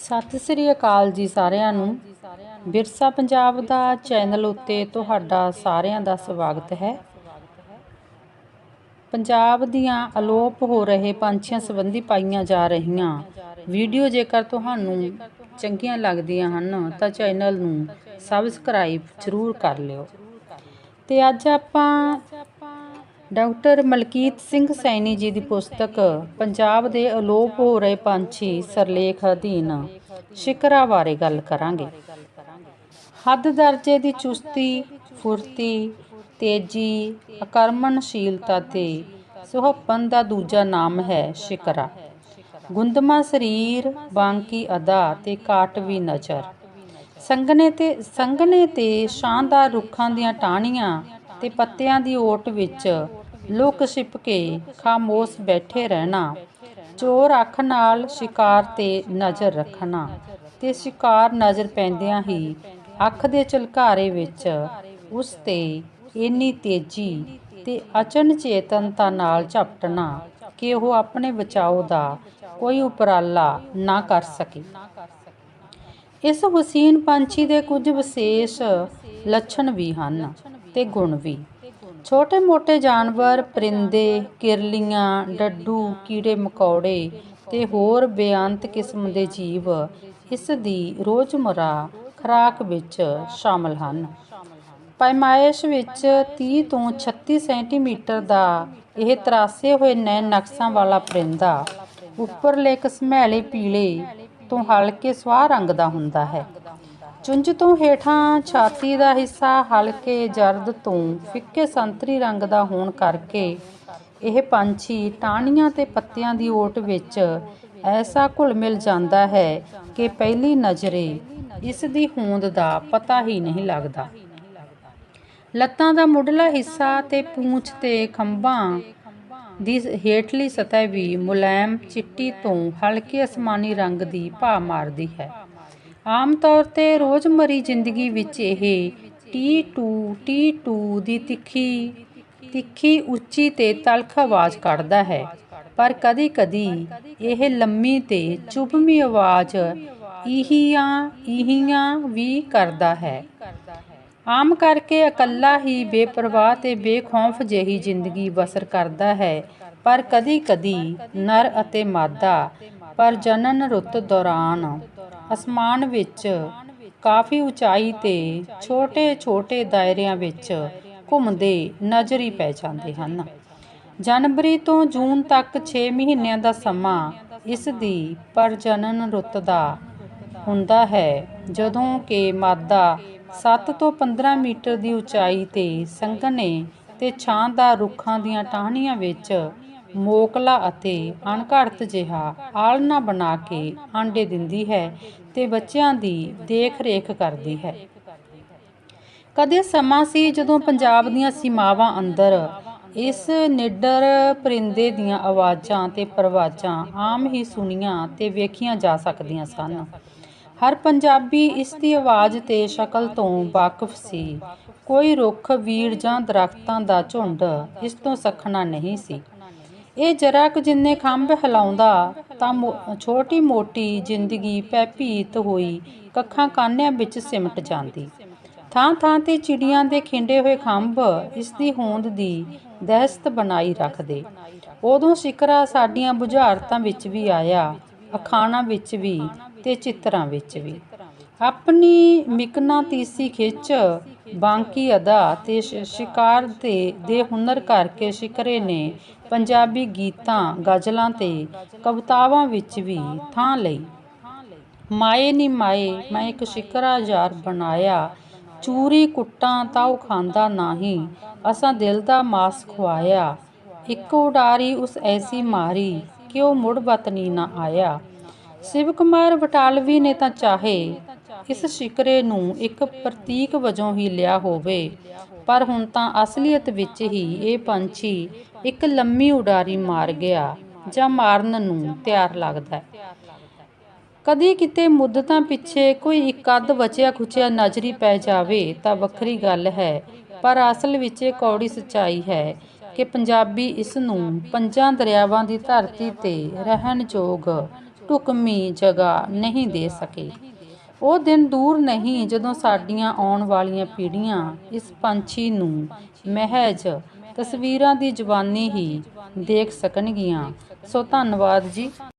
ਸਤਿ ਸ੍ਰੀ ਅਕਾਲ ਜੀ ਸਾਰਿਆਂ ਨੂੰ। ਵਿਰਸਾ ਪੰਜਾਬ ਦਾ ਚੈਨਲ ਉੱਤੇ ਤੁਹਾਡਾ ਸਾਰਿਆਂ ਦਾ ਸਵਾਗਤ ਹੈ। ਪੰਜਾਬ ਦੀਆਂ ਅਲੋਪ ਹੋ ਰਹੇ ਪੰਛੀਆਂ ਸੰਬੰਧੀ ਪਾਈਆਂ ਜਾ ਰਹੀਆਂ ਵੀਡੀਓ ਜੇਕਰ ਤੁਹਾਨੂੰ ਚੰਗੀਆਂ ਲੱਗਦੀਆਂ ਹਨ ਤਾਂ ਚੈਨਲ ਨੂੰ ਸਬਸਕ੍ਰਾਈਬ ਜ਼ਰੂਰ ਕਰ ਲਿਓ। ਤੇ ਅੱਜ ਆਪਾਂ ਡਾਕਟਰ ਮਲਕੀਤ ਸਿੰਘ ਸੈਣੀ ਜੀ ਦੀ ਪੁਸਤਕ, ਪੰਜਾਬ ਦੇ ਅਲੋਪ ਹੋ ਰਹੇ ਪੰਛੀ ਸਰਲੇਖ ਅਧੀਨ ਸ਼ਿਕਰਾ ਬਾਰੇ ਗੱਲ ਕਰਾਂਗੇ। ਹੱਦ ਦਰਜੇ ਦੀ ਚੁਸਤੀ, ਫੁਰਤੀ, ਤੇਜ਼ੀ, ਆਕਰਮਣਸ਼ੀਲਤਾ ਤੇ ਸੁਹੱਪਣ ਦਾ ਦੂਜਾ ਨਾਮ ਹੈ ਸ਼ਿਕਰਾ ਗੁੰਦਮਾ ਸਰੀਰ, ਬਾਂਕੀ ਅਦਾ ਤੇ ਕਾਟਵੀ ਨਜ਼ਰ। ਸੰਗਨੇ ਤੇ ਸੰਗਨੇ ਤੇ ਸ਼ਾਨਦਾਰ ਰੁੱਖਾਂ ਦੀਆਂ ਟਾਹਣੀਆਂ ਤੇ ਪੱਤਿਆਂ ਦੀ ਓਟ ਵਿੱਚ ਲੁਕ ਛਿਪ ਕੇ ਖਾਮੋਸ਼ ਬੈਠੇ ਰਹਿਣਾ। ਚੋਰ ਅੱਖ ਨਾਲ ਸ਼ਿਕਾਰ ਤੇ ਨਜ਼ਰ ਰੱਖਣਾ। ਤੇ ਸ਼ਿਕਾਰ ਨਜ਼ਰ ਪੈਂਦਿਆਂ ਹੀ ਅੱਖ ਦੇ ਝਲਕਾਰੇ ਵਿੱਚ ਉਸ ਤੇ ਇੰਨੀ ਤੇਜ਼ੀ ਤੇ ਅਚਨ ਚੇਤਨਤਾ ਨਾਲ ਝਪਟਣਾ ਕਿ ਉਹ ਆਪਣੇ ਬਚਾਓ ਦਾ ਕੋਈ ਉਪਰਾਲਾ ਨਾ ਕਰ ਸਕੇ। ਇਸ ਹੁਸੀਨ ਪੰਛੀ ਦੇ ਕੁਝ ਵਿਸ਼ੇਸ਼ ਲੱਛਣ ਵੀ ਹਨ ਤੇ ਗੁਣ ਵੀ। ਛੋਟੇ-ਮੋਟੇ ਜਾਨਵਰ, ਪਰਿੰਦੇ, ਕਿਰਲੀਆਂ, ਡੱਡੂ, ਕੀੜੇ, ਮਕੌੜੇ ਤੇ ਹੋਰ ਬੇਅੰਤ ਕਿਸਮ ਦੇ ਜੀਵ ਇਸ ਦੀ ਰੋਜ਼ਮਰਾ ਖੁਰਾਕ ਵਿੱਚ ਸ਼ਾਮਲ ਹਨ। ਪੈਮਾਇਸ਼ ਵਿੱਚ ਤੀਹ ਤੋਂ 36 ਸੈਂਟੀਮੀਟਰ ਦਾ ਇਹ ਤਰਾਸੇ ਹੋਏ ਨੈਣ ਨਕਸ਼ਾਂ ਵਾਲਾ ਪਰਿੰਦਾ ਉੱਪਰਲੇ ਇੱਕ ਘਸਮੈਲੇ ਪੀਲੇ ਤੋਂ ਹਲਕੇ ਸੁਆਹ ਰੰਗ ਦਾ ਹੁੰਦਾ ਹੈ। ਚੁੰਝ ਤੋਂ ਹੇਠਾਂ, ਛਾਤੀ ਦਾ ਹਿੱਸਾ ਹਲਕੇ ਜ਼ਰਦ ਤੋਂ, ਫਿੱਕੇ ਸੰਤਰੀ ਰੰਗ ਦਾ ਹੋਣ ਕਰਕੇ। ਇਹ ਪੰਛੀ ਟਾਹਣੀਆਂ ਤੇ ਪੱਤਿਆਂ ਦੀ ਓਟ ਵਿੱਚ ਐਸਾ ਘੁਲ ਮਿਲ ਜਾਂਦਾ ਹੈ ਕਿ ਪਹਿਲੀ ਨਜ਼ਰੇ ਇਸ ਦੀ ਹੋਂਦ ਦਾ ਪਤਾ ਹੀ ਨਹੀਂ ਲੱਗਦਾ। ਲੱਤਾਂ ਦਾ ਮੁੱਢਲਾ ਹਿੱਸਾ ਤੇ ਪੂੰਛ ਤੇ ਖੰਭਾਂ ਦੀ ਹੇਠਲੀ ਸਤਹ ਵੀ ਮੁਲਾਇਮ ਚਿੱਟੀ ਤੋਂ ਹਲਕੇ ਅਸਮਾਨੀ ਰੰਗ ਦੀ ਭਾ ਮਾਰਦੀ ਹੈ। ਆਮ ਤੌਰ ਤੇ ਰੋਜ਼ਮਰੀ ਜ਼ਿੰਦਗੀ ਵਿੱਚ ਇਹ ਟੀ2 ਟੀ2 ਦੀ ਤਿੱਖੀ ਤਿੱਖੀ ਉੱਚੀ ਤੇ ਤਲਖ ਆਵਾਜ਼ ਕੱਢਦਾ ਹੈ। ਪਰ ਕਦੀ-ਕਦੀ ਇਹ ਲੰਮੀ ਤੇ ਚੁਭਵੀਂ ਆਵਾਜ਼ ਇਹੀਆਂ ਇਹੀਆਂ ਵੀ ਕਰਦਾ ਹੈ। ਆਮ ਕਰਕੇ ਇਕੱਲਾ ਹੀ ਬੇਪਰਵਾਹ ਤੇ ਬੇਖੌਫ ਜਿਹੀ ਜ਼ਿੰਦਗੀ ਬਸਰ ਕਰਦਾ ਹੈ। ਪਰ ਕਦੀ-ਕਦੀ ਨਰ ਅਤੇ ਮਾਦਾ ਪ੍ਰਜਨਨ ਰੁੱਤ ਦੌਰਾਨ ਅਸਮਾਨ ਵਿੱਚ ਕਾਫੀ ਉਚਾਈ ਤੇ ਛੋਟੇ-ਛੋਟੇ ਦਾਇਰਿਆਂ ਵਿੱਚ ਘੁੰਮਦੇ ਨਜ਼ਰੀ ਪੈ ਜਾਂਦੇ ਹਨ। ਜਨਵਰੀ ਤੋਂ ਜੂਨ ਤੱਕ ਛੇ ਮਹੀਨਿਆਂ ਦਾ ਸਮਾਂ ਇਸ ਦੀ ਪ੍ਰਜਨਨ ਰੁੱਤ ਦਾ ਹੁੰਦਾ ਹੈ, ਜਦੋਂ ਕਿ ਮਾਦਾ ਸੱਤ ਤੋਂ 15 ਮੀਟਰ ਦੀ ਉਚਾਈ ਤੇ ਸੰਘਣੇ ਤੇ ਛਾਂਦਾਰ ਰੁੱਖਾਂ ਦੀਆਂ ਟਾਹਣੀਆਂ ਵਿੱਚ ਮੋਕਲਾ ਅਤੇ ਅਣਘੜਤ ਜਿਹਾ ਆਲਣਾ ਬਣਾ ਕੇ ਆਂਡੇ ਦਿੰਦੀ ਹੈ ਤੇ ਬੱਚਿਆਂ ਦੀ ਦੇਖ-ਰੇਖ ਕਰਦੀ ਹੈ। ਕਦੇ ਸਮਾਂ ਸੀ ਜਦੋਂ ਪੰਜਾਬ ਦੀਆਂ ਸੀਮਾਵਾਂ ਅੰਦਰ ਇਸ ਨਿੱਡਰ ਪਰਿੰਦੇ ਦੀਆਂ ਆਵਾਜ਼ਾਂ ਤੇ ਪਰਵਾਜ਼ਾਂ ਆਮ ਹੀ ਸੁਣੀਆਂ ਤੇ ਵੇਖੀਆਂ ਜਾ ਸਕਦੀਆਂ ਸਨ। ਹਰ ਪੰਜਾਬੀ ਇਸ ਦੀ ਆਵਾਜ਼ ਤੇ ਸ਼ਕਲ ਤੋਂ ਵਾਕਿਫ ਸੀ। ਕੋਈ ਰੁੱਖ, ਵੀੜ ਜਾਂ ਦਰੱਖਤਾਂ ਦਾ ਝੁੰਡ ਇਸ ਤੋਂ ਸੱਖਣਾ ਨਹੀਂ ਸੀ। ਇਹ ਜਰਾ ਕੁ ਜਿੰਨੇ ਖੰਭ ਹਿਲਾਉਂਦਾ, ਤਾਂ ਛੋਟੀ ਮੋਟੀ ਜ਼ਿੰਦਗੀ ਪੈਭੀਤ ਹੋਈ, ਕੱਖਾਂ ਕਾਨਿਆਂ ਵਿੱਚ ਸਿਮਟ ਜਾਂਦੀ। ਥਾਂ ਥਾਂ ਤੇ ਚਿੜੀਆਂ ਦੇ ਖਿੰਡੇ ਹੋਏ ਖੰਭ ਇਸ ਦੀ ਹੋਂਦ ਦੀ ਦਹਿਸ਼ਤ ਬਣਾਈ ਰੱਖਦੇ। ਉਦੋਂ ਸਿਕਰਾ ਸਾਡੀਆਂ ਬੁਝਾਰਤਾਂ ਵਿੱਚ ਵੀ ਆਇਆ, ਅਖਾਣਾ ਵਿੱਚ ਵੀ ਤੇ ਚਿੱਤਰਾਂ ਵਿੱਚ ਵੀ। ਆਪਣੀ ਮਿਕਨਾਤੀਸੀ ਖਿੱਚ ਬਾਂਕੀ ਅਦਾ ਤੇ ਸ਼ਿਕਾਰ ਤੇ ਦੇ ਹੁਨਰ ਕਰਕੇ ਸ਼ਿਕਰੇ ਨੇ ਪੰਜਾਬੀ ਗੀਤਾਂ, ਗਜ਼ਲਾਂ ਤੇ ਕਵਿਤਾਵਾਂ ਵਿੱਚ ਵੀ ਥਾਂ ਲਈ। ਮਾਏ ਨੀ ਮਾਏ, ਮੈਂ ਇੱਕ ਸ਼ਿਕਰਾ ਯਾਰ ਬਣਾਇਆ। ਚੂਰੀ ਕੁੱਟਾਂ ਤਾਂ ਉਹ ਖਾਂਦਾ ਨਹੀਂ, ਅਸਾਂ ਦਿਲ ਦਾ ਮਾਸ ਖਵਾਇਆ ਇੱਕ ਉਡਾਰੀ ਉਸ ਐਸੀ ਮਾਰੀ ਕਿ ਉਹ ਮੁੜ ਵਤਨੀ ਨਾ ਆਇਆ। ਸ਼ਿਵ ਕੁਮਾਰ ਬਟਾਲਵੀ ਨੇ ਤਾਂ ਚਾਹੇ ਇਸ ਸ਼ਿਕਰੇ ਨੂੰ ਇੱਕ ਪ੍ਰਤੀਕ ਵਜੋਂ ਹੀ ਲਿਆ ਹੋਵੇ। ਪਰ ਹੁਣ ਤਾਂ ਅਸਲੀਅਤ ਵਿੱਚ ਹੀ ਇਹ ਪੰਛੀ ਇੱਕ ਲੰਮੀ ਉਡਾਰੀ ਮਾਰ ਗਿਆ ਜਾਂ ਮਾਰਨ ਨੂੰ ਤਿਆਰ ਲੱਗਦਾ ਹੈ। ਕਦੀ ਕਿਤੇ ਮੁੱਦਤਾਂ ਪਿੱਛੇ ਕੋਈ ਇੱਕ ਅੱਧ ਬਚਿਆ ਖੁਚਿਆ ਨਜ਼ਰੀ ਪੈ ਜਾਵੇ ਤਾਂ ਵੱਖਰੀ ਗੱਲ ਹੈ। ਪਰ ਅਸਲ ਵਿੱਚ ਇਹ ਕੌੜੀ ਸੱਚਾਈ ਹੈ ਕਿ ਪੰਜਾਬੀ ਇਸ ਨੂੰ ਪੰਜਾਂ ਦਰਿਆਵਾਂ ਦੀ ਧਰਤੀ ਤੇ ਰਹਿਣ ਯੋਗ ਢੁਕਵੀਂ ਜਗ੍ਹਾ ਨਹੀਂ ਦੇ ਸਕੇ। ਉਹ ਦਿਨ ਦੂਰ ਨਹੀਂ ਜਦੋਂ ਸਾਡੀਆਂ ਆਉਣ ਵਾਲੀਆਂ ਪੀੜ੍ਹੀਆਂ ਇਸ ਪੰਛੀ ਨੂੰ ਮਹਿਜ ਤਸਵੀਰਾਂ ਦੀ ਜ਼ੁਬਾਨੀ ਹੀ ਦੇਖ ਸਕਣਗੀਆਂ। ਸੋ ਧੰਨਵਾਦ ਜੀ।